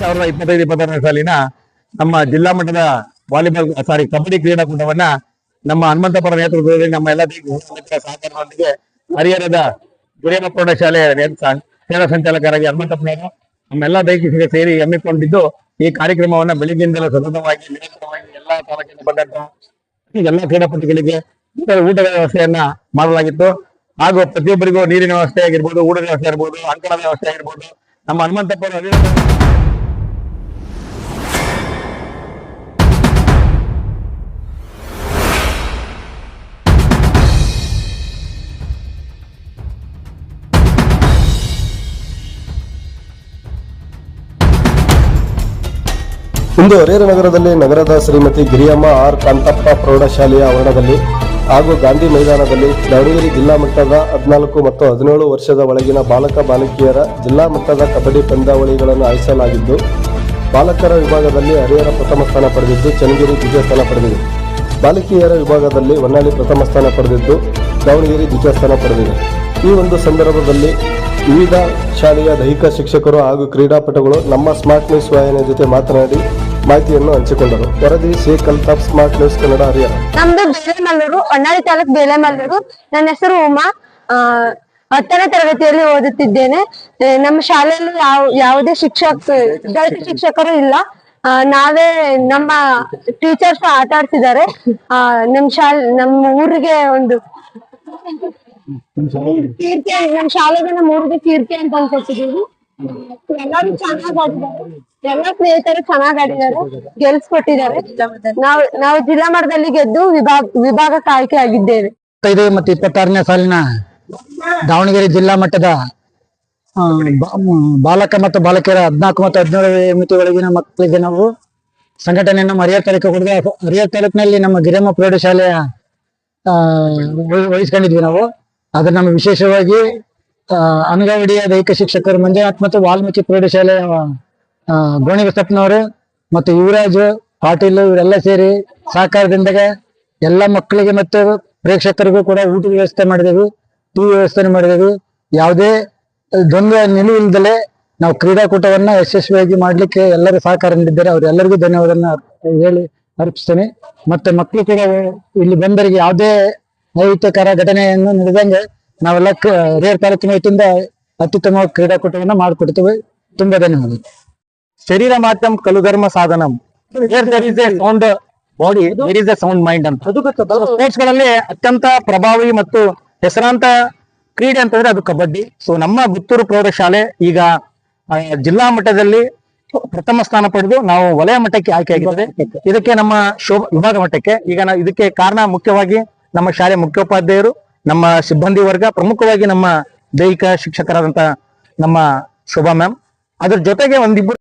ಸಾವಿರದ ಇಪ್ಪತ್ತೈದು ಇಪ್ಪತ್ತಾರನೇ ಸಾಲಿನ ನಮ್ಮ ಜಿಲ್ಲಾ ಮಟ್ಟದ ವಾಲಿಬಾಲ್, ಸಾರಿ, ಕಬಡ್ಡಿ ಕ್ರೀಡಾಕೂಟವನ್ನ ನಮ್ಮ ಹನುಮಂತಪುರ ನೇತೃತ್ವದಲ್ಲಿ ನಮ್ಮ ಎಲ್ಲ ಸಹಕಾರದೊಂದಿಗೆ ಹರಿಹರದ ಗುರಿಯಪ್ಪ ಪ್ರೌಢಶಾಲೆ ಸೇನಾ ಸಂಚಾಲಕರಾಗಿ ಹನುಮಂತಪ್ಪನವರು ನಮ್ಮೆಲ್ಲ ದೈಹಿಕ ಸೇರಿ ಹಮ್ಮಿಕೊಂಡಿದ್ದು ಈ ಕಾರ್ಯಕ್ರಮವನ್ನ ಬೆಳಿಗ್ಗೆಯಿಂದಲೂ ಸತತವಾಗಿ, ನಿರಂತರವಾಗಿ ಎಲ್ಲಾ ತಾಲೂಕಿನ ಬಂದಂತ ಎಲ್ಲ ಕ್ರೀಡಾಪಟುಗಳಿಗೆ ಊಟದ ವ್ಯವಸ್ಥೆಯನ್ನ ಮಾಡಲಾಗಿತ್ತು. ಹಾಗೂ ಪ್ರತಿಯೊಬ್ಬರಿಗೂ ನೀರಿನ ವ್ಯವಸ್ಥೆ ಆಗಿರ್ಬೋದು, ಊಟದ ವ್ಯವಸ್ಥೆ ಇರ್ಬೋದು ಅಂಕಣದ ವ್ಯವಸ್ಥೆ ಆಗಿರ್ಬೋದು, ನಮ್ಮ ಹನುಮಂತಪ್ಪನ ಇಂದು ಹರಿಹರ ನಗರದಲ್ಲಿ ನಗರದ ಶ್ರೀಮತಿ ಗಿರಿಯಮ್ಮ ಆರ್ ಕಾಂತಪ್ಪ ಪ್ರೌಢಶಾಲೆಯ ಆವರಣದಲ್ಲಿ ಹಾಗೂ ಗಾಂಧಿ ಮೈದಾನದಲ್ಲಿ ದಾವಣಗೆರೆ ಜಿಲ್ಲಾ ಮಟ್ಟದ ಹದಿನಾಲ್ಕು ಮತ್ತು ಹದಿನೇಳು ವರ್ಷದ ಒಳಗಿನ ಬಾಲಕ ಬಾಲಕಿಯರ ಜಿಲ್ಲಾ ಮಟ್ಟದ ಕಬಡ್ಡಿ ಪಂದ್ಯಾವಳಿಗಳನ್ನು ಆಯೋಜಿಸಲಾಗಿದ್ದು, ಬಾಲಕರ ವಿಭಾಗದಲ್ಲಿ ಹರಿಹರ ಪ್ರಥಮ ಸ್ಥಾನ ಪಡೆದಿದ್ದು, ಚನ್ನಗಿರಿ ದ್ವಿತೀಯ ಸ್ಥಾನ ಪಡೆದಿದೆ. ಬಾಲಕಿಯರ ವಿಭಾಗದಲ್ಲಿ ಹೊನ್ನಾಳಿ ಪ್ರಥಮ ಸ್ಥಾನ ಪಡೆದಿದ್ದು, ದಾವಣಗೆರೆ ದ್ವಿತೀಯ ಸ್ಥಾನ ಪಡೆದಿದೆ. ಈ ಒಂದು ಸಂದರ್ಭದಲ್ಲಿ ವಿವಿಧ ಶಾಲೆಯ ದೈಹಿಕ ಶಿಕ್ಷಕರು ಹಾಗೂ ಕ್ರೀಡಾಪಟುಗಳು ನಮ್ಮ ಸ್ಮಾರ್ಟ್ ನ್ಯೂಸ್ ವಾಹಿನಿಯ ಜೊತೆ ಮಾತನಾಡಿ ಮಾಹಿತಿಯನ್ನು ಹಂಚಿಕೊಂಡರು. ವರದಿ ಶೇಖ್ ಅಲ್ತಾಫ್ ಸ್ಮಾರ್ಟ್ ನ್ಯೂಸ್ ಕನ್ನಡ ಹರಿಯರ ನಮ್ದು ಬೇಲೆಮಲ್ಲೂರು ಹೊನ್ನಾಳಿ ತಾಲೂಕ್ ಬೇಲೆಮಲ್ಲೂರು ನನ್ನ ಹೆಸರು ಉಮಾ. ಆ, ಹತ್ತನೇ ತರಗತಿಯಲ್ಲಿ ಓದುತ್ತಿದ್ದೇನೆ. ನಮ್ಮ ಶಾಲೆಯಲ್ಲಿ ಯಾವ ಯಾವುದೇ ಶಿಕ್ಷಕ ದಲಿತ ಶಿಕ್ಷಕರು ಇಲ್ಲ. ಆ, ನಾವೇ ನಮ್ಮ ಟೀಚರ್ಸ್ ಆಟ ಆಡ್ತಿದ್ದಾರೆ. ಆ, ನಮ್ ಶಾಲೆ ನಮ್ಮ ಊರಿಗೆ ಒಂದು ಕೀರ್ತಿ ನಮ್ಮ ಶಾಲೆಗೆ ನಮ್ಮ ಊರಿಗೆ ಕೀರ್ತಿ ಅಂತ ಅನ್ಕೊತಿದೀವಿ ಎಲ್ಲ ಸ್ನೇಹಿತರು ಚೆನ್ನಾಗ್ ಆಡಿದ್ದಾರೆ, ಗೆಲ್ಸ್ಕೊಟ್ಟಿದ್ದಾರೆ. ನಾವು ನಾವು ಜಿಲ್ಲಾ ಮಟ್ಟದಲ್ಲಿ ಗೆದ್ದು ವಿಭಾಗ ವಿಭಾಗ ಆಯ್ಕೆ ಆಗಿದ್ದೇವೆ. ಮತ್ತು ಇಪ್ಪತ್ತಾರನೇ ಸಾಲಿನ ದಾವಣಗೆರೆ ಜಿಲ್ಲಾ ಮಟ್ಟದ ಬಾಲಕ ಮತ್ತು ಬಾಲಕಿಯರ ಹದಿನಾಲ್ಕು ಮತ್ತು ಹದಿನೇಳು ಮಿತಿಗಳಿಗಿನ ಮಕ್ಕಳಿಗೆ ನಾವು ಸಂಘಟನೆಯನ್ನು ಹರಿಹರ ತಾಲೂಕು ಹುಡುಗ ಹರಿಹರ ತಾಲೂಕಿನಲ್ಲಿ ನಮ್ಮ ಗಿರಮ್ಮ ಪ್ರೌಢಶಾಲೆಯ ವಹಿಸ್ಕೊಂಡಿದ್ವಿ ನಾವು. ಅದ್ರ ನಮ್ಮ ವಿಶೇಷವಾಗಿ ಅನಗಾವಡಿಯ ದೈಹಿಕ ಶಿಕ್ಷಕರು ಮಂಜುನಾಥ್ ಮತ್ತು ವಾಲ್ಮೀಕಿ ಪ್ರೌಢಶಾಲೆ ಗೋಣಿ ಬಸಪ್ಪನವರು ಮತ್ತು ಯುವರಾಜ್, ಪಾಟೀಲ್ ಇವರೆಲ್ಲ ಸೇರಿ ಸಹಕಾರದಿಂದ ಎಲ್ಲ ಮಕ್ಕಳಿಗೆ ಮತ್ತು ಪ್ರೇಕ್ಷಕರಿಗೂ ಕೂಡ ಊಟದ ವ್ಯವಸ್ಥೆ ಮಾಡಿದೆವು, ಟೀ ವ್ಯವಸ್ಥೆ ಮಾಡಿದೆವು. ಯಾವುದೇ ದ್ವಂದ್ವ ನಿಲುವಿಲ್ಲದಲೇ ನಾವು ಕ್ರೀಡಾಕೂಟವನ್ನ ಯಶಸ್ವಿಯಾಗಿ ಮಾಡ್ಲಿಕ್ಕೆ ಎಲ್ಲರೂ ಸಹಕಾರ ನೀಡಿದ್ದಾರೆ. ಅವರೆಲ್ಲರಿಗೂ ಧನ್ಯವಾದನ ಹೇಳಿ ಅರ್ಪಿಸ್ತೇನೆ. ಮತ್ತೆ ಮಕ್ಕಳು ಕೂಡ ಇಲ್ಲಿ ಬಂದವರಿಗೆ ಯಾವುದೇ ಅಹಿತಕರ ಘಟನೆಯನ್ನು ನಡೆದಂಗೆ ನಾವೆಲ್ಲ ರೇರ್ ತಾಲೂಕಿನ ವತಿಯಿಂದ ಅತ್ಯುತ್ತಮ ಕ್ರೀಡಾಕೂಟವನ್ನ ಮಾಡಿಕೊಡ್ತೇವೆ. ತುಂಬಾ ಧನ್ಯವಾದ ಶರೀರ ಮಾಧ್ಯಮ ಕಲುಧರ್ಮ ಸಾಧನಂ. Sound body there is a sound mind ಅಂತ. ಅತ್ಯಂತ ಪ್ರಭಾವಿ ಮತ್ತು ಹೆಸರಾಂತ ಕ್ರೀಡೆ ಅಂತಂದ್ರೆ ಅದು ಕಬಡ್ಡಿ. ಸೊ ನಮ್ಮ ಪುತ್ತೂರು ಪ್ರೌಢಶಾಲೆ ಈಗ ಜಿಲ್ಲಾ ಮಟ್ಟದಲ್ಲಿ ಪ್ರಥಮ ಸ್ಥಾನ ಪಡೆದು ನಾವು ವಲಯ ಮಟ್ಟಕ್ಕೆ ಆಯ್ಕೆ ಆಗಿದ್ದೇವೆ ಇದಕ್ಕೆ ನಮ್ಮ ಶೋಭ, ವಿಭಾಗ ಮಟ್ಟಕ್ಕೆ. ಈಗ ಇದಕ್ಕೆ ಕಾರಣ ಮುಖ್ಯವಾಗಿ ನಮ್ಮ ಶಾಲೆ ಮುಖ್ಯೋಪಾಧ್ಯಾಯರು. ನಮ್ಮ ಸಿಬ್ಬಂದಿ ವರ್ಗ ಪ್ರಮುಖವಾಗಿ ನಮ್ಮ ದೈಹಿಕ ಶಿಕ್ಷಕರಾದಂತ ನಮ್ಮ ಶೋಭಾ ಮ್ಯಾಮ್. ಅದ್ರ ಜೊತೆಗೆ ಒಂದಿಬ್ರು